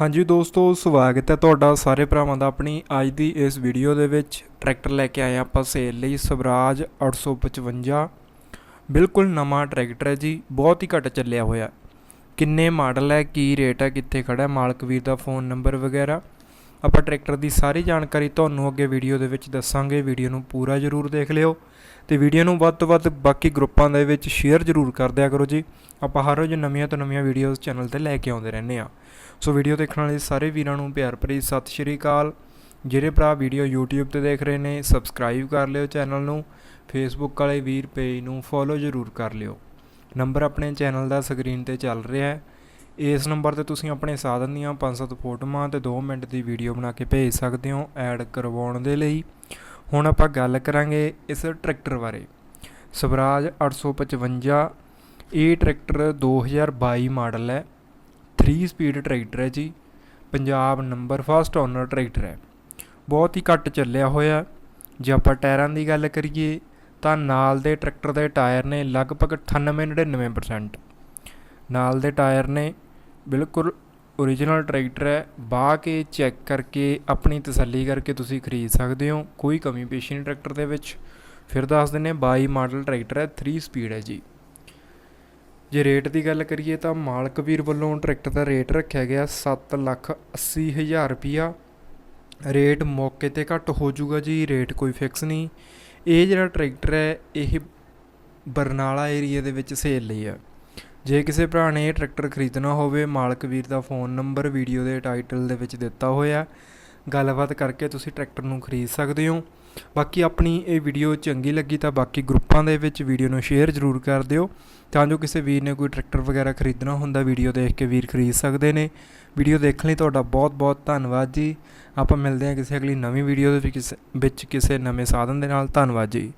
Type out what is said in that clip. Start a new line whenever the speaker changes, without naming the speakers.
ਹਾਂਜੀ ਦੋਸਤੋ, ਸਵਾਗਤ ਹੈ ਤੁਹਾਡਾ ਸਾਰੇ ਭਰਾਵਾਂ ਦਾ ਆਪਣੀ ਅੱਜ ਦੀ ਇਸ ਵੀਡੀਓ ਦੇ ਵਿੱਚ। ਟਰੈਕਟਰ ਲੈ ਕੇ ਆਏ ਹਾਂ ਆਪਾਂ ਸੇਲ ਲਈ ਸਵਰਾਜ 855 ਬਿਲਕੁਲ ਨਵਾਂ ਟਰੈਕਟਰ ਹੈ ਜੀ, ਬਹੁਤ ਹੀ ਘੱਟ ਚੱਲਿਆ ਹੋਇਆ। ਕਿੰਨੇ ਮਾਡਲ ਹੈ, ਕੀ ਰੇਟ ਹੈ, ਕਿੱਥੇ ਖੜਾ ਹੈ, ਮਾਲਕ ਵੀਰ ਦਾ ਫੋਨ ਨੰਬਰ ਵਗੈਰਾ। ਆਪਾਂ ਟਰੈਕਟਰ ਦੀ ਸਾਰੀ ਜਾਣਕਾਰੀ ਤੁਹਾਨੂੰ ਅੱਗੇ ਵੀਡੀਓ ਦੇ ਵਿੱਚ ਦੱਸਾਂਗੇ। ਵੀਡੀਓ ਨੂੰ ਪੂਰਾ ਜ਼ਰੂਰ ਦੇਖ ਲਿਓ ਤੇ ਵੀਡੀਓ ਨੂੰ ਵੱਧ ਤੋਂ ਵੱਧ ਬਾਕੀ ਗਰੁੱਪਾਂ ਦੇ ਵਿੱਚ ਸ਼ੇਅਰ ਜ਼ਰੂਰ ਕਰ ਦਿਆ ਕਰੋ ਜੀ। ਆਪਾਂ ਹਰ ਰੋਜ਼ ਨਵੀਆਂ ਤੋਂ ਨਵੀਆਂ ਵੀਡੀਓਜ਼ ਚੈਨਲ ਤੇ ਲੈ ਕੇ ਆਉਂਦੇ ਰਹਿੰਦੇ ਆ ਸੋ ਵੀਡੀਓ ਦੇਖਣ ਵਾਲੇ ਸਾਰੇ ਵੀਰਾਂ ਨੂੰ ਪਿਆਰ ਭਰੀ ਸਤਿ ਸ਼੍ਰੀ ਅਕਾਲ। ਜਿਹੜੇ ਭਰਾ ਵੀਡੀਓ YouTube ਤੇ ਦੇਖ ਰਹੇ ਨੇ ਸਬਸਕ੍ਰਾਈਬ ਕਰ ਲਿਓ ਚੈਨਲ ਨੂੰ। ਫੇਸਬੁੱਕ ਵਾਲੇ ਵੀਰ ਪੇਜ ਨੂੰ ਫੋਲੋ ਜ਼ਰੂਰ ਕਰ ਲਿਓ। ਨੰਬਰ ਆਪਣੇ ਚੈਨਲ ਦਾ ਸਕਰੀਨ ਤੇ ਚੱਲ ਰਿਹਾ ਹੈ। ਇਸ ਨੰਬਰ ਤੇ ਤੁਸੀਂ ਆਪਣੇ ਸਾਧਨ ਦੀਆਂ 5-7 ਫੋਟੋਆਂ ਤੇ 2 ਮਿੰਟ ਦੀ ਵੀਡੀਓ ਬਣਾ ਕੇ ਭੇਜ ਸਕਦੇ ਹੋ ਐਡ ਕਰਵਾਉਣ ਦੇ ਲਈ। ਹੁਣ ਆਪਾਂ ਗੱਲ ਕਰਾਂਗੇ ਇਸ ਟਰੈਕਟਰ ਬਾਰੇ। ਸਵਰਾਜ 855 ਇਹ ਟਰੈਕਟਰ 2022 ਮਾਡਲ ਹੈ। 3 ਸਪੀਡ ਟਰੈਕਟਰ ਹੈ ਜੀ। Punjab number first owner tractor ਹੈ। ਬਹੁਤ ਹੀ ਘੱਟ ਚੱਲਿਆ ਹੋਇਆ ਜੇ ਆਪਾਂ ਟਾਇਰਾਂ ਦੀ ਗੱਲ ਕਰੀਏ ਤਾਂ ਨਾਲ ਦੇ ਟਰੈਕਟਰ ਦੇ ਟਾਇਰ ਨੇ ਲਗਭਗ 98-99% ਨਾਲ ਦੇ ਟਾਇਰ ਨੇ ਬਿਲਕੁਲ ਓਰੀਜਨਲ ਟਰੈਕਟਰ ਹੈ। ਬਾ ਕੇ ਚੈੱਕ ਕਰਕੇ, ਆਪਣੀ ਤਸੱਲੀ ਕਰਕੇ ਤੁਸੀਂ ਖਰੀਦ ਸਕਦੇ ਹੋ। ਕੋਈ ਕਮੀ ਪੇਸ਼ੀ ਨਹੀਂ ਟਰੈਕਟਰ ਦੇ ਵਿੱਚ। ਫਿਰ ਦੱਸ ਦਿੰਨੇ 22 ਮਾਡਲ ਟਰੈਕਟਰ ਹੈ 3 ਸਪੀਡ ਹੈ ਜੀ। ਜੇ ਰੇਟ ਦੀ ਗੱਲ ਕਰੀਏ ਤਾਂ ਮਾਲਕ ਵੀਰ ਵੱਲੋਂ ਟਰੈਕਟਰ ਦਾ ਰੇਟ ਰੱਖਿਆ ਗਿਆ 7 ਲੱਖ 80 ਹਜ਼ਾਰ ਰੁਪਿਆ ਰੇਟ ਮੌਕੇ ਤੇ ਘੱਟ ਹੋ ਜਾਊਗਾ ਜੀ ਰੇਟ ਕੋਈ ਫਿਕਸ ਨਹੀਂ। ਇਹ ਜਿਹੜਾ ਟਰੈਕਟਰ ਹੈ, ਇਹ ਬਰਨਾਲਾ ਏਰੀਆ ਦੇ ਵਿੱਚ ਸੇਲ ਲਈ ਹੈ। ਜੇ ਕਿਸੇ ਭਰਾ ਨੇ ਇਹ ਟਰੈਕਟਰ ਖਰੀਦਣਾ ਹੋਵੇ, ਮਾਲਕ ਵੀਰ ਦਾ ਫੋਨ ਨੰਬਰ, ਵੀਡੀਓ ਦੇ ਟਾਈਟਲ ਦੇ ਵਿੱਚ ਦਿੱਤਾ ਹੋਇਆ ਗੱਲਬਾਤ ਕਰਕੇ ਤੁਸੀਂ ਟਰੈਕਟਰ ਨੂੰ ਖਰੀਦ ਸਕਦੇ ਹੋ। ਬਾਕੀ ਆਪਣੀ ਇਹ ਵੀਡੀਓ ਚੰਗੀ ਲੱਗੀ ਤਾਂ ਬਾਕੀ ਗਰੁੱਪਾਂ ਦੇ ਵਿੱਚ ਵੀਡੀਓ ਨੂੰ ਸ਼ੇਅਰ ਜ਼ਰੂਰ ਕਰ ਦਿਓ। ਤਾਂ ਜੋ ਕਿਸੇ ਵੀਰ ਨੇ ਕੋਈ ਟਰੈਕਟਰ ਵਗੈਰਾ ਖਰੀਦਣਾ ਹੁੰਦਾ, ਵੀਡੀਓ ਦੇਖ ਕੇ ਵੀਰ ਖਰੀਦ ਸਕਦੇ ਨੇ। ਵੀਡੀਓ ਦੇਖਣ ਲਈ ਤੁਹਾਡਾ ਬਹੁਤ ਬਹੁਤ ਧੰਨਵਾਦ ਜੀ। ਆਪਾਂ ਮਿਲਦੇ ਹਾਂ ਕਿਸੇ ਅਗਲੀ ਨਵੀਂ ਵੀਡੀਓ ਦੇ ਵਿੱਚ ਕਿਸੇ- ਵਿੱਚ ਕਿਸੇ ਨਵੇਂ ਸਾਧਨ ਦੇ ਨਾਲ। ਧੰਨਵਾਦ ਜੀ।